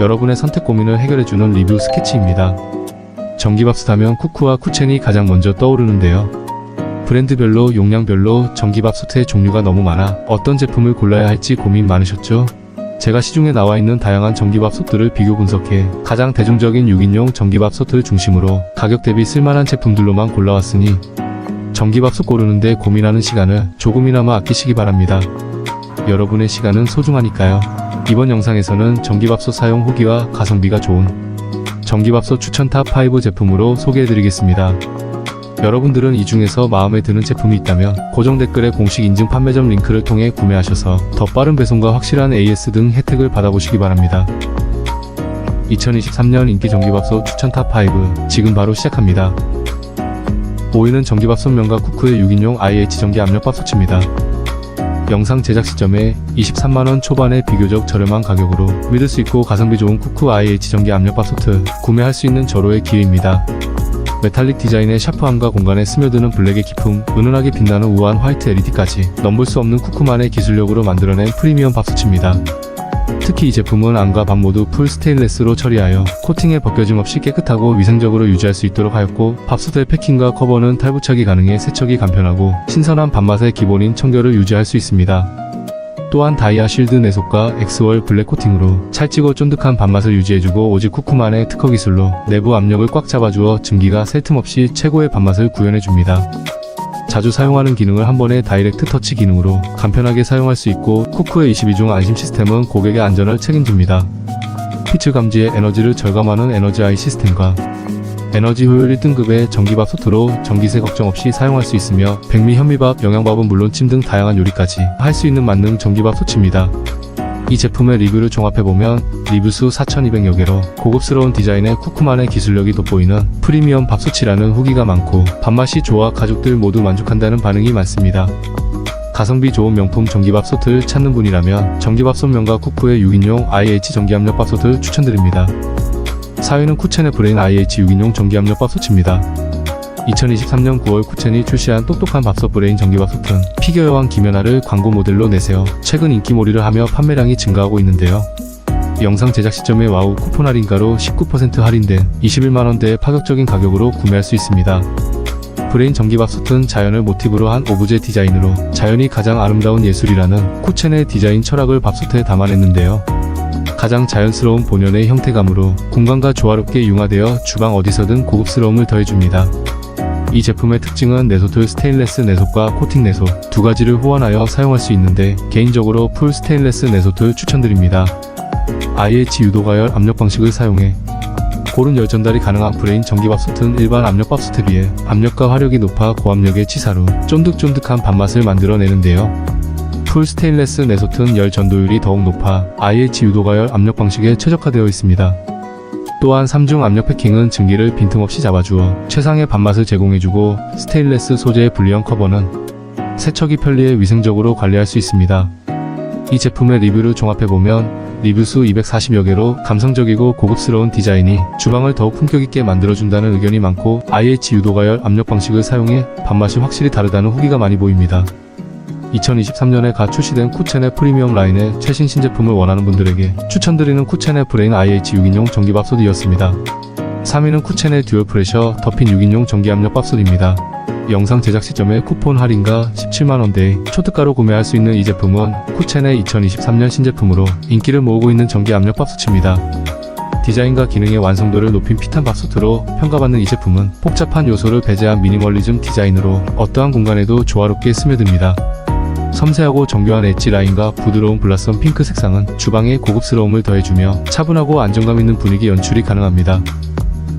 여러분의 선택 고민을 해결해주는 리뷰 스케치입니다. 전기밥솥 하면 쿠쿠와 쿠첸이 가장 먼저 떠오르는데요. 브랜드별로 용량별로 전기밥솥의 종류가 너무 많아 어떤 제품을 골라야 할지 고민 많으셨죠? 제가 시중에 나와 있는 다양한 전기밥솥들을 비교 분석해 가장 대중적인 6인용 전기밥솥을 중심으로 가격 대비 쓸만한 제품들로만 골라왔으니 전기밥솥 고르는데 고민하는 시간을 조금이나마 아끼시기 바랍니다. 여러분의 시간은 소중하니까요. 이번 영상에서는 전기밥솥 사용 후기와 가성비가 좋은 전기밥솥 추천 탑5 제품으로 소개해드리겠습니다. 여러분들은 이 중에서 마음에 드는 제품이 있다면 고정 댓글에 공식 인증 판매점 링크를 통해 구매하셔서 더 빠른 배송과 확실한 AS 등 혜택을 받아보시기 바랍니다. 2023년 인기 전기밥솥 추천 탑5 지금 바로 시작합니다. 5위는 전기밥솥 명가 쿠쿠의 6인용 IH 전기 압력밥솥입니다. 영상 제작 시점에 23만원 초반의 비교적 저렴한 가격으로 믿을 수 있고 가성비 좋은 쿠쿠 IH 전기 압력밥솥을 구매할 수 있는 절호의 기회입니다. 메탈릭 디자인의 샤프함과 공간에 스며드는 블랙의 기품, 은은하게 빛나는 우아한 화이트 LED까지 넘볼 수 없는 쿠쿠만의 기술력으로 만들어낸 프리미엄 밥솥입니다. 특히 이 제품은 안과 밥 모두 풀 스테인레스로 처리하여 코팅에 벗겨짐 없이 깨끗하고 위생적으로 유지할 수 있도록 하였고 밥솥의 패킹과 커버는 탈부착이 가능해 세척이 간편하고 신선한 밥맛의 기본인 청결을 유지할 수 있습니다. 또한 다이아 쉴드 내속과 엑스월 블랙 코팅으로 찰지고 쫀득한 밥맛을 유지해주고 오직 쿠쿠만의 특허 기술로 내부 압력을 꽉 잡아주어 증기가 셀 틈 없이 최고의 밥맛을 구현해줍니다. 자주 사용하는 기능을 한 번에 다이렉트 터치 기능으로 간편하게 사용할 수 있고 쿠쿠의 22중 안심 시스템은 고객의 안전을 책임집니다. 피츠 감지의 에너지를 절감하는 에너지 아이 시스템과 에너지 효율 1등급의 전기밥솥으로 전기세 걱정 없이 사용할 수 있으며 백미 현미밥, 영양밥은 물론 찜 등 다양한 요리까지 할 수 있는 만능 전기밥솥입니다. 이 제품의 리뷰를 종합해보면 리뷰수 4200여 개로 고급스러운 디자인에 쿠쿠만의 기술력이 돋보이는 프리미엄 밥솥이라는 후기가 많고 밥맛이 좋아 가족들 모두 만족한다는 반응이 많습니다. 가성비 좋은 명품 전기밥솥을 찾는 분이라면 전기밥솥 명가 쿠쿠의 6인용 IH 전기압력밥솥을 추천드립니다. 4위는 쿠첸의 브레인 IH 6인용 전기압력밥솥입니다. 2023년 9월 쿠첸이 출시한 똑똑한 밥솥 브레인 전기밥솥은 피겨 여왕 김연아를 광고 모델로 내세워 최근 인기몰이를 하며 판매량이 증가하고 있는데요. 영상 제작 시점에 와우 쿠폰 할인가로 19% 할인된 21만원대의 파격적인 가격으로 구매할 수 있습니다. 브레인 전기밥솥은 자연을 모티브로 한 오브제 디자인으로 자연이 가장 아름다운 예술이라는 쿠첸의 디자인 철학을 밥솥에 담아냈는데요. 가장 자연스러운 본연의 형태감으로 공간과 조화롭게 융화되어 주방 어디서든 고급스러움을 더해줍니다. 이 제품의 특징은 내소틀 스테인레스 내속과 코팅 내속 두 가지를 호환하여 사용할 수 있는데 개인적으로 풀 스테인레스 내소틀 추천드립니다. IH 유도가열 압력 방식을 사용해 고른 열 전달이 가능한 브레인 전기밥솥은 일반 압력밥솥에 비해 압력과 화력이 높아 고압력의 치사로 쫀득쫀득한 밥맛을 만들어내는데요. 풀 스테인레스 내솥은 열 전도율이 더욱 높아 IH 유도가열 압력 방식에 최적화되어 있습니다. 또한 3중 압력 패킹은 증기를 빈틈없이 잡아주어 최상의 밥맛을 제공해주고 스테인레스 소재의 불리형 커버는 세척이 편리해 위생적으로 관리할 수 있습니다. 이 제품의 리뷰를 종합해보면 리뷰수 240여 개로 감성적이고 고급스러운 디자인이 주방을 더욱 품격있게 만들어준다는 의견이 많고 IH 유도가열 압력 방식을 사용해 밥맛이 확실히 다르다는 후기가 많이 보입니다. 2023년에 가 출시된 쿠첸의 프리미엄 라인의 최신 신제품을 원하는 분들에게 추천드리는 쿠첸의 브레인 IH 6인용 전기밥솥이었습니다. 3위는 쿠첸의 듀얼 프레셔 더핀 6인용 전기압력 밥솥입니다. 영상 제작 시점에 쿠폰 할인가 17만원대에 초특가로 구매할 수 있는 이 제품은 쿠첸의 2023년 신제품으로 인기를 모으고 있는 전기압력 밥솥입니다. 디자인과 기능의 완성도를 높인 피탄 밥솥으로 평가받는 이 제품은 복잡한 요소를 배제한 미니멀리즘 디자인으로 어떠한 공간에도 조화롭게 스며듭니다. 섬세하고 정교한 엣지 라인과 부드러운 블라썸 핑크 색상은 주방에 고급스러움을 더해주며 차분하고 안정감 있는 분위기 연출이 가능합니다.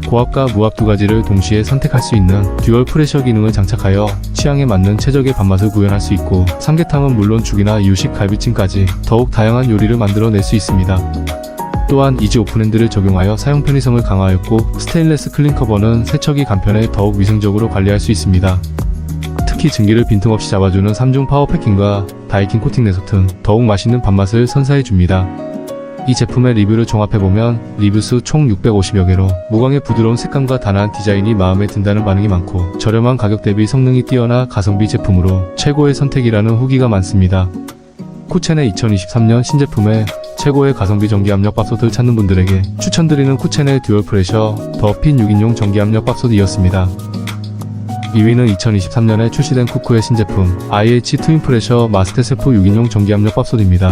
고압과 무압 두 가지를 동시에 선택할 수 있는 듀얼 프레셔 기능을 장착하여 취향에 맞는 최적의 밥맛을 구현할 수 있고 삼계탕은 물론 죽이나 이유식 갈비찜까지 더욱 다양한 요리를 만들어낼 수 있습니다. 또한 이지 오픈핸드를 적용하여 사용 편의성을 강화하였고 스테인레스 클린 커버는 세척이 간편해 더욱 위생적으로 관리할 수 있습니다. 특히 증기를 빈틈없이 잡아주는 3중 파워 패킹과 다이킹 코팅 내소튼 더욱 맛있는 밥맛을 선사해줍니다. 이 제품의 리뷰를 종합해보면 리뷰수 총 650여 개로 무광의 부드러운 색감과 단아한 디자인이 마음에 든다는 반응이 많고 저렴한 가격 대비 성능이 뛰어나 가성비 제품으로 최고의 선택이라는 후기가 많습니다. 쿠첸의 2023년 신제품에 최고의 가성비 전기압력 밥솥을 찾는 분들에게 추천드리는 쿠첸의 듀얼 프레셔 더핀 6인용 전기압력 밥솥이었습니다. 2위는 2023년에 출시된 쿠쿠의 신제품 IH 트윈 프레셔 마스터세프 6인용 전기압력 밥솥입니다.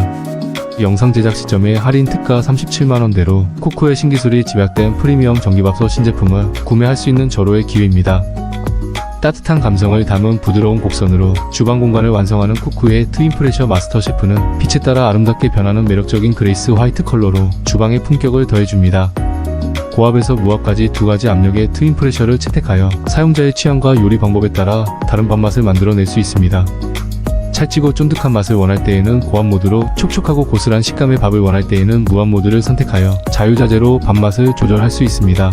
영상 제작 시점에 할인 특가 37만원대로 쿠쿠의 신기술이 집약된 프리미엄 전기밥솥 신제품을 구매할 수 있는 절호의 기회입니다. 따뜻한 감성을 담은 부드러운 곡선으로 주방 공간을 완성하는 쿠쿠의 트윈 프레셔 마스터 셰프는 빛에 따라 아름답게 변하는 매력적인 그레이스 화이트 컬러로 주방의 품격을 더해줍니다. 고압에서 무압까지 두 가지 압력의 트윈 프레셔를 채택하여 사용자의 취향과 요리 방법에 따라 다른 밥맛을 만들어낼 수 있습니다. 찰지고 쫀득한 맛을 원할 때에는 고압 모드로 촉촉하고 고슬한 식감의 밥을 원할 때에는 무압 모드를 선택하여 자유자재로 밥맛을 조절할 수 있습니다.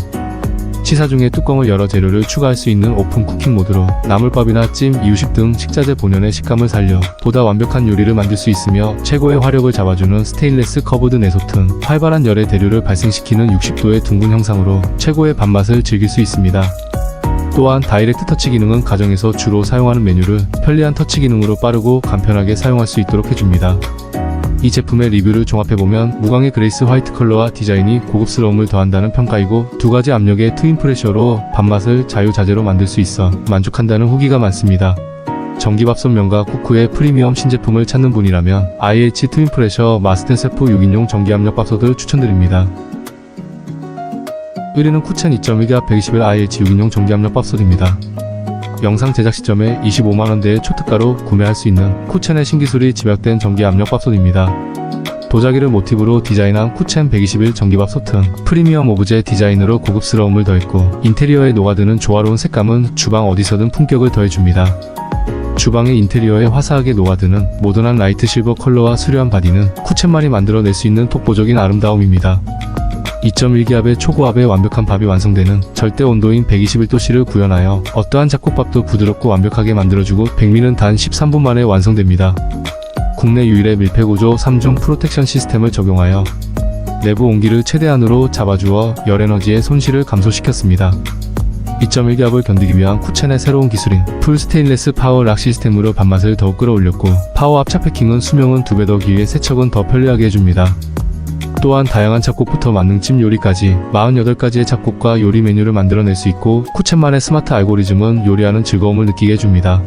치사 중에 뚜껑을 열어 재료를 추가할 수 있는 오픈 쿠킹 모드로 나물밥이나 찜, 이유식 등 식자재 본연의 식감을 살려 보다 완벽한 요리를 만들 수 있으며 최고의 화력을 잡아주는 스테인레스 커브드 내솥은 활발한 열의 대류를 발생시키는 60도의 둥근 형상으로 최고의 밥맛을 즐길 수 있습니다. 또한 다이렉트 터치 기능은 가정에서 주로 사용하는 메뉴를 편리한 터치 기능으로 빠르고 간편하게 사용할 수 있도록 해줍니다. 이 제품의 리뷰를 종합해보면 무광의 그레이스 화이트 컬러와 디자인이 고급스러움을 더한다는 평가이고 두 가지 압력의 트윈 프레셔로 밥맛을 자유자재로 만들 수 있어 만족한다는 후기가 많습니다. 전기밥솥 명가 쿠쿠의 프리미엄 신제품을 찾는 분이라면 IH 트윈 프레셔 마스터세프 6인용 전기압력 밥솥을 추천드립니다. 1위는 쿠첸 2.1기압 121 IH 6인용 전기압력 밥솥입니다. 영상 제작 시점에 25만원대의 초특가로 구매할 수 있는 쿠첸의 신기술이 집약된 전기압력밥솥입니다. 도자기를 모티브로 디자인한 쿠첸 121 전기밥솥은 프리미엄 오브제 디자인으로 고급스러움을 더했고 인테리어에 녹아드는 조화로운 색감은 주방 어디서든 품격을 더해줍니다. 주방의 인테리어에 화사하게 녹아드는 모던한 라이트 실버 컬러와 수려한 바디는 쿠첸만이 만들어낼 수 있는 독보적인 아름다움입니다. 2.1기압의 초고압에 완벽한 밥이 완성되는 절대 온도인 121도씨를 구현하여 어떠한 잡곡밥도 부드럽고 완벽하게 만들어주고 백미는 단 13분 만에 완성됩니다. 국내 유일의 밀폐구조 3중 프로텍션 시스템을 적용하여 내부 온기를 최대한으로 잡아주어 열에너지의 손실을 감소시켰습니다. 2.1기압을 견디기 위한 쿠첸의 새로운 기술인 풀 스테인레스 파워 락 시스템으로 밥맛을 더욱 끌어올렸고 파워 압착 패킹은 수명은 2배 더 기에 세척은 더 편리하게 해줍니다. 또한 다양한 잡곡부터 만능찜 요리까지 48가지의 잡곡과 요리 메뉴를 만들어낼 수 있고 쿠첸만의 스마트 알고리즘은 요리하는 즐거움을 느끼게 해줍니다.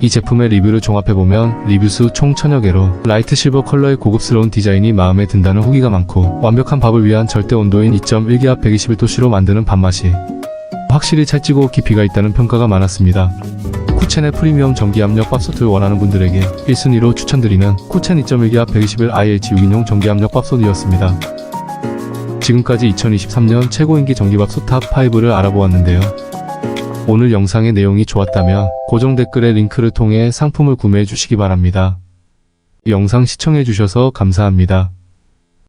이 제품의 리뷰를 종합해보면 리뷰수 총 천여 개로 라이트 실버 컬러의 고급스러운 디자인이 마음에 든다는 후기가 많고 완벽한 밥을 위한 절대 온도인 2.1기압 121도씨로 만드는 밥맛이 확실히 찰지고 깊이가 있다는 평가가 많았습니다. 쿠첸의 프리미엄 전기압력 밥솥을 원하는 분들에게 1순위로 추천드리는 쿠첸 2.1기압 121 IH 6인용 전기압력 밥솥이었습니다. 지금까지 2023년 최고 인기 전기밥솥 탑5를 알아보았는데요. 오늘 영상의 내용이 좋았다면 고정 댓글의 링크를 통해 상품을 구매해 주시기 바랍니다. 영상 시청해 주셔서 감사합니다.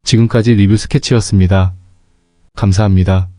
지금까지 리뷰 스케치였습니다. 감사합니다.